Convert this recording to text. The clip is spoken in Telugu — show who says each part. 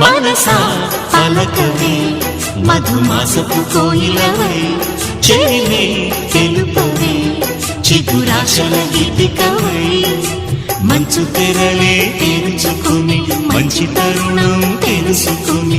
Speaker 1: మనసా పలకవే మధుమాసపు కోయిలవై చెలివే తెలుపవే చిగురాశల గీతికవై మంచు తెరలే తెరుచుకుని మంచి తరుణం తెలుసుకుని